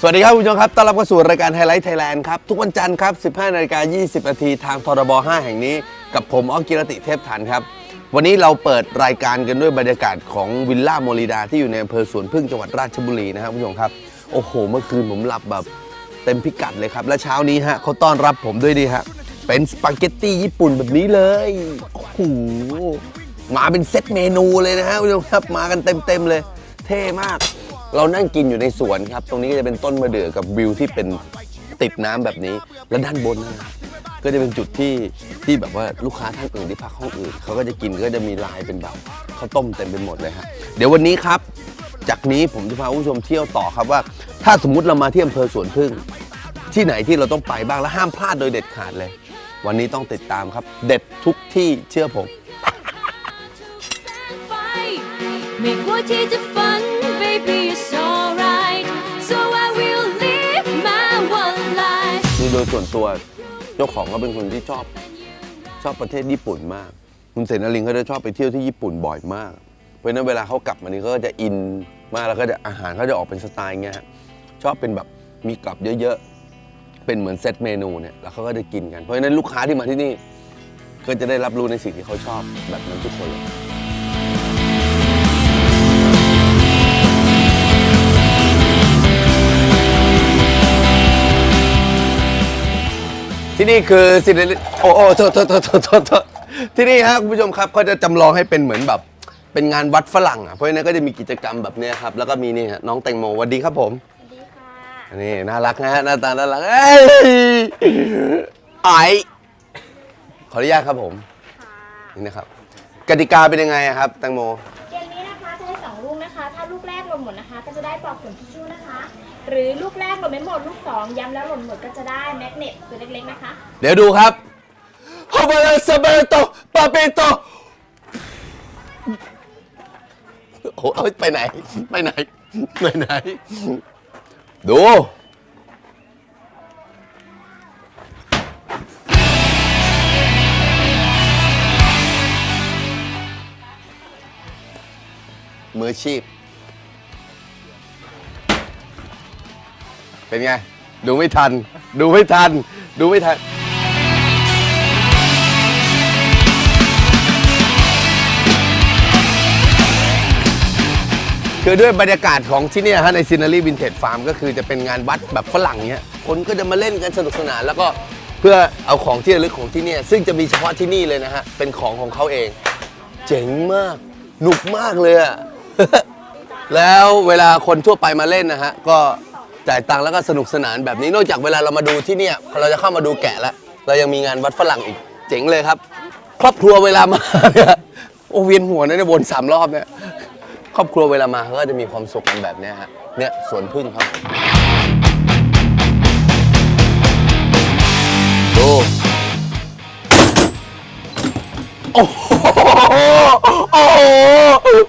สวัสดีครับคุณผู้ชมครับ ต้อนรับเข้าสู่รายการไฮไลท์ไทยแลนด์ครับ ทุกวันจันทร์ครับ 15นาฬิกา20นาทีทางทรบ5แห่งนี้ กับผมอ้อกิรติเทพฐานครับ วันนี้เราเปิดรายการกันด้วยบรรยากาศของวิลล่าโมริดาที่อยู่ในอำเภอสวนพึ่งจังหวัดราชบุรีนะครับคุณผู้ชมครับ โอ้โห เมื่อคืนผมหลับแบบเต็มพิกัดเลยครับ และเช้านี้ฮะเขาต้อนรับผมด้วยดีฮะ เป็นสปาเกตตี้ญี่ปุ่นแบบนี้เลย โอ้โห มาเป็นเซตเมนูเลยนะฮะคุณผู้ชมครับ มากันเต็มๆเลย เท่มาก เรานั่งกินอยู่ในสวนครับ ตรงนี้ก็จะเป็นต้นมะเดื่อกับวิวที่เป็นติดน้ำแบบนี้ แล้วด้านบนนะครับก็จะเป็นจุดที่ที่แบบว่าลูกค้าท่านอื่นที่พักห้องอื่นเขาก็จะกินก็จะมีลายเป็นแบบข้าวต้มเต็มไปหมดเลยฮะเดี๋ยววันนี้ครับ จากนี้ผมจะพาผู้ชมเที่ยวต่อครับว่า ถ้าสมมุติเรามาที่อำเภอสวนพึ่ง ที่ไหนที่เราต้องไปบ้างและห้ามพลาดโดยเด็ดขาดเลย วันนี้ต้องติดตามครับ เด็ดทุกที่เชื่อผมไม่กลัวที่จะฝัน ยส่วนตัวเจ้าของก็เป็นคนที่ชอบชอบประเทศญี่ปุ่นมาก คุณเสนาลิงเขาจะชอบไปเที่ยวที่ญี่ปุ่นบ่อยมาก เพราะฉะนั้นเวลาเขากลับมานี่ก็จะอินมากแล้วก็จะอาหารเขาจะออกเป็นสไตล์เงี้ยฮะชอบเป็นแบบมีกลับเยอะๆ เป็นเหมือนเซตเมนูเนี่ยแล้วเขาก็จะกินกัน เพราะฉะนั้นลูกค้าที่มาที่นี่ก็จะได้รับรู้ในสิ่งที่เขาชอบแบบนั้นทุกคนเลย ที่นี่คือสิริโอ้โอ้โทษโทษโทษโทษโทษโทษที่นี่ฮะคุณผู้ชมครับเขาจะจำลองให้เป็นเหมือนแบบ เป็นงานวัดฝรั่งอะเพราะฉะนั้นก็จะมีกิจกรรมแบบเนี้ยครับ แล้วก็มีนี่ฮะน้องแตงโมสวัสดีครับผมนี่น่ารักนะฮะหน้าตาน่ารักเอ้ยไอขออนุญาตครับผมนี่นะครับกติกาเป็นยังไงอะครับแตงโม นะคะ ถ้าลูกแรกหล่นหมดนะคะ ก็จะได้ปลอกขนทิชชู่นะคะ หรือลูกแรกหล่นไม่หมดลูกสองย้ำแล้วหล่นหมดก็จะได้แมกเนตตัวเล็กๆนะคะ เดี๋ยวดูครับฮาบาลาซาเบโตปาเปโตโอ้เอาไปไหน ไปไหน ไปไหน ดู มืออาชีพ เป็นไง ดูไม่ทัน ดูไม่ทัน ดูไม่ทัน คือด้วยบรรยากาศของที่เนี่ยฮะในซีนารีวินเทจฟาร์มก็คือจะเป็นงานวัดแบบฝรั่งเนี้ย คนก็จะมาเล่นกันสนุกสนาน แล้วก็เพื่อเอาของที่ระลึกของที่เนี่ย ซึ่งจะมีเฉพาะที่นี่เลยนะฮะ เป็นของของเขาเอง เจ๋งมาก หนุกมากเลยอะ แล้วเวลาคนทั่วไปมาเล่นนะฮะ ก็จ่ายตังค์แล้วก็สนุกสนานแบบนี้นอกจากเวลาเรามาดูที่เนี่ยเราจะเข้ามาดูแกะแล้วเรายังมีงานวัดฝรั่งอีก เจ๋งเลยครับ ครอบครัวเวลามาเนี่ยโอเวียนหัวนะเนี่ยวนสามรอบเนี่ยครอบครัวเวลามาเขาก็จะมีความสุขกันแบบเนี้ยฮะเนี่ยสวนพึ่งครับดู โอ้โหโอ้โห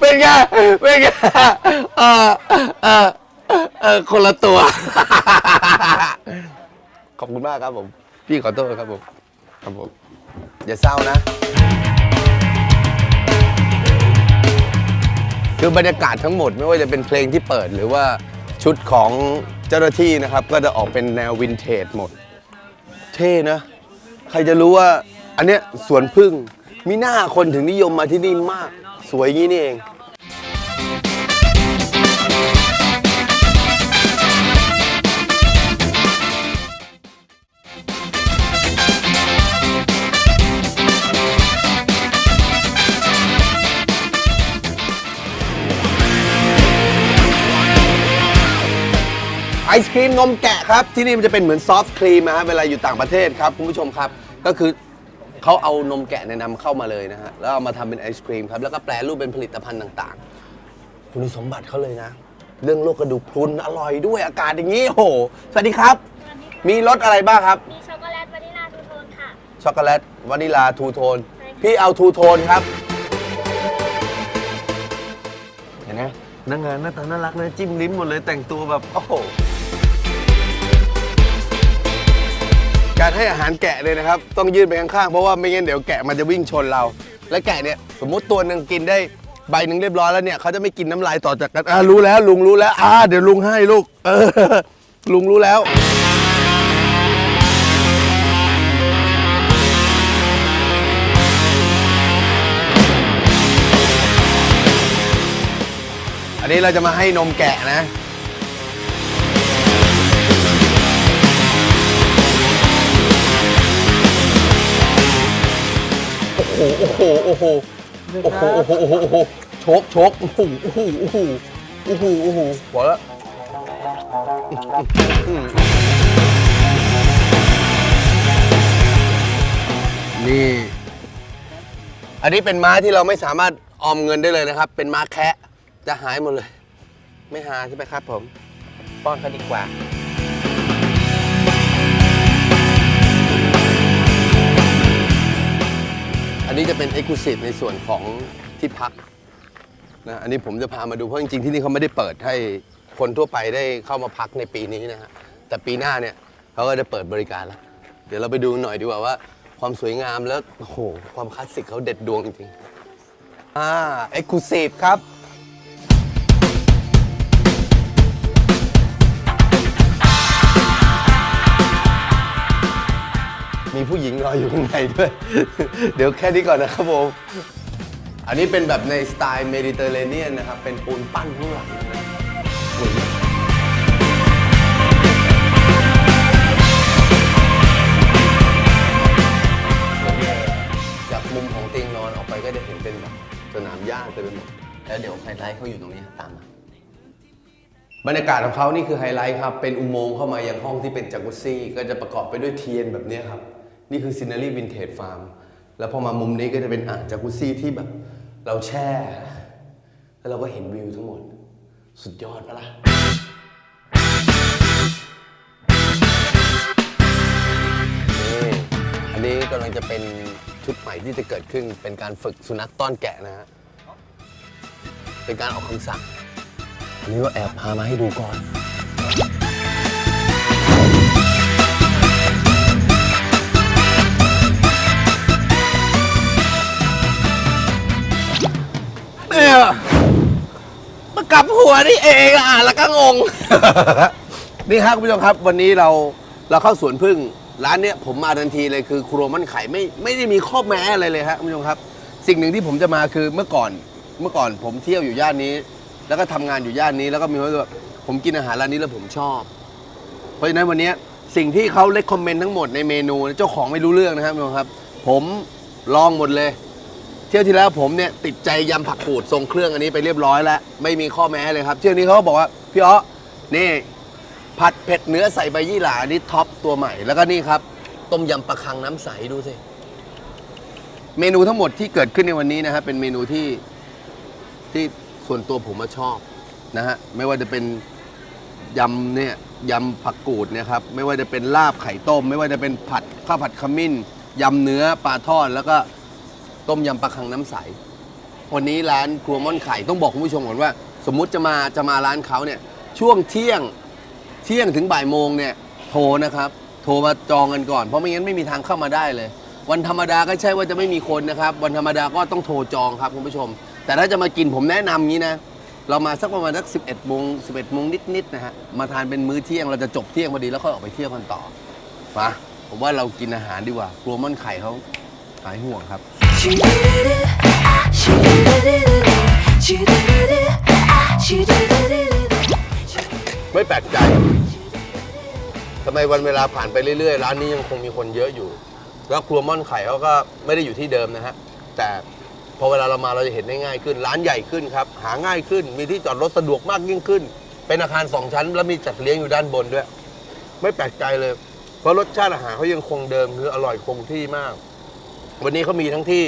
เป็นไง เป็นไงเออเออเออคนละตัว ขอบคุณมากครับผม พี่ขอโทษครับผม ครับผม อย่าเศร้านะ คือบรรยากาศทั้งหมดไม่ว่าจะเป็นเพลงที่เปิดหรือว่าชุดของเจ้าหน้าที่นะครับ ก็จะออกเป็นแนววินเทจหมด เท่นะ ใครจะรู้ว่า อันเนี้ยสวนพึ่ง มีหน้าคนถึงนิยมมาที่นี่มาก สวยงี้นี่เอง ไอศครีมนมแกะครับ ที่นี่มันจะเป็นเหมือนซอฟต์ครีมนะฮะเวลาอยู่ต่างประเทศครับ คุณผู้ชมครับ ก็คือ เขาเอานมแกะเนี่ยนำเข้ามาเลยนะฮะ แล้วเอามาทำเป็นไอศครีมครับ แล้วก็แปลรูปเป็นผลิตภัณฑ์ต่างๆ คุณสมบัติเขาเลยนะ เรื่องโรคกระดูกพรุนอร่อยด้วยอากาศอย่างนี้โอ้โหสวัสดีครับ มีรสอะไรบ้างครับ มีช็อกโกแลตวานิลาทูโทนค่ะ ช็อกโกแลตวานิลาทูโทนใช่ค่ะพี่เอาทูโทนครับ เห็นไหมนักงานหน้าตาน่ารักนะจิ้มลิ้มหมดเลยแต่งตัวแบบโอ้โห การให้อาหารแกะเลยนะครับ ต้องยืดไปข้างๆเพราะว่าไม่งั้นเดี๋ยวแกะมันจะวิ่งชนเรา และแกะเนี่ยสมมติตัวหนึ่งกินได้ใบหนึ่งเรียบร้อยแล้วเนี่ยเขาจะไม่กินน้ำลายต่อจากกันอ่ารู้แล้วลุงรู้แล้วอ่าเดี๋ยวลุงให้ลูกเออลุงรู้แล้วอันนี้เราจะมาให้นมแกะนะ หโอ้โหโอ้โหโอ้โหโอ้โหโอ้โหโอ้โหชกโชกโอ้โหโอ้โหโอ้โหโอ้โหโอ้โหพอแล้วนี่ อันนี้เป็นม้าที่เราไม่สามารถออมเงินได้เลยนะครับ เป็นม้าแคะจะหายหมดเลย ไม่หาใช่ไหมครับผม ป้อนเขาดีกว่า นี้จะเป็น e x c l u s i v e ในส่วนของที่พักนะอันนี้ผมจะพามาดูเพราะจริงๆที่นี่เขาไม่ได้เปิดให้คนทั่วไปได้เข้ามาพักในปีนี้นะฮะแต่ปีหน้าเนี่ยเขาก็จะเปิดบริการแล้ว เดี๋ยวเราไปดูหน่อยดีกว่าว่า ความสวยงามแล้วโอ้โหความคลาสสิกเขาเด็ดดวงจริงๆอ่า e x c l u s i v e ครับ มีผู้หญิงรออยู่ข้างในด้วย เดี๋ยวแค่นี้ก่อนนะครับผม อันนี้เป็นแบบในสไตล์เมดิเตอร์เรเนียนนะครับ เป็นปูนปั้นข้างหลังนะสวยมากจากมุมของเตียงนอนออกไปก็จะเห็นเป็นแบบสนามหญ้าเต็มไปหมด แล้วเดี๋ยวไฮไลท์เขาอยู่ตรงนี้ครับตามมา บรรยากาศของเขานี่คือไฮไลท์ครับ เป็นอุโมงค์เข้ามายังห้องที่เป็นจากุซซี่ ก็จะประกอบไปด้วยเทียนแบบนี้ครับ นี่คือซิน n รีวินเทจฟาร์มแล้วพอมามุมนี้ก็จะเป็นอ่างจากุซซี่ที่แบบ เราแช่ แล้วเราก็เห็นวิวทั้งหมด สุดยอดปะล่ะ นี่ อันนี้กำลังจะเป็นชุดใหม่ที่จะเกิดขึ้น เป็นการฝึกสุนัขต้อนแกะนะฮะ เป็นการออกคำสั่ง อันนี้ก็แอบพามาให้ดูก่อน เนี่ยมากลับหัวนี่เองอะแล้วก็งง นี่ครับคุณผู้ชมครับ วันนี้เราเราเข้าสวนพึ่ง ร้านเนี้ยผมมาทันทีเลยคือครัวมันไข่ไม่ไม่ได้มีข้อแม้อะไรเลยครับคุณผู้ชมครับ สิ่งหนึ่งที่ผมจะมาคือเมื่อก่อนเมื่อก่อนผมเที่ยวอยู่ย่านนี้ แล้วก็ทำงานอยู่ย่านนี้แล้วก็มีความรู้สึกว่าผมกินอาหารร้านนี้แล้วผมชอบ เพราะฉะนั้นวันนี้สิ่งที่เขาเล c คอมเมนต์ทั้งหมดในเมนูเจ้าของไม่รู้เรื่องนะครับคุณผู้ชมครับ ผมลองหมดเลย เที่ยวที่แล้วผมเนี่ยติดใจยำผักกูดทรงเครื่องอันนี้ไปเรียบร้อยแล้ว ไม่มีข้อแม้เลยครับ เที่ยวนี้เขาก็บอกว่าพี่อ๋อนี่ผัดเผ็ดเนื้อใส่ใบยี่หร่าอันนี้ท็อปตัวใหม่แล้วก็นี่ครับ ต้มยำปลาคังน้ำใสดูสิเมนูทั้งหมดที่เกิดขึ้นในวันนี้นะครับเป็นเมนูที่ที่ส่วนตัวผมมาชอบนะฮะไม่ว่าจะเป็นยำเนี่ยยำผักกูดเนี่ยครับไม่ว่าจะเป็นลาบไข่ต้ม ไม่ว่าจะเป็นผัดข้าวผัดขมิ้นยำเนื้อปลาทอดแล้วก็ ต้มยำปลาคังน้ำใส วันนี้ร้านครัวม่อนไข่ต้องบอกคุณผู้ชมก่อนว่า สมมุติจะมาจะมาร้านเขาเนี่ยช่วงเที่ยงเที่ยงถึงบ่ายโมงเนี่ยโทรนะครับ โทรมาจองกันก่อน เพราะไม่งั้นไม่มีทางเข้ามาได้เลย วันธรรมดาก็ใช่ว่าจะไม่มีคนนะครับ วันธรรมดาก็ต้องโทรจองครับคุณผู้ชม แต่ถ้าจะมากินผมแนะนำงี้นะเรามาสักประมาณสัก 11โมง11โมงนิดๆนะฮะมาทานเป็นมื้อเที่ยงเราจะจบเที่ยงพอดีแล้วค่อยออกไปเที่ยวกันต่อมาผมว่าเรากินอาหารดีกว่าครัวม่อนไข่เขาหายห่วงครับ ไม่แปลกใจทำไมวันเวลาผ่านไปเรื่อยๆ ร้านนี้ยังคงมีคนเยอะอยู่ แล้วครัวม่อนไข่เขาก็ไม่ได้อยู่ที่เดิมนะฮะ แต่พอเวลาเรามาเราจะเห็นได้ง่ายขึ้น ร้านใหญ่ขึ้นครับ หาง่ายขึ้น มีที่จอดรถสะดวกมากยิ่งขึ้น เป็นอาคารสองชั้น แล้วมีจัดเลี้ยงอยู่ด้านบนด้วย ไม่แปลกใจเลย เพราะรสชาติอาหารเขายังคงเดิมคืออร่อยคงที่มาก วันนี้เขามีทั้งที่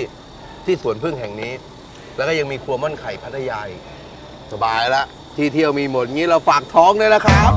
ที่สวนพึ่งแห่งนี้ แล้วก็ยังมีครัวม่อนไข่พัทยาอีกสบายละที่เที่ยวมีหมดงี้เราฝากท้องเลยละครับ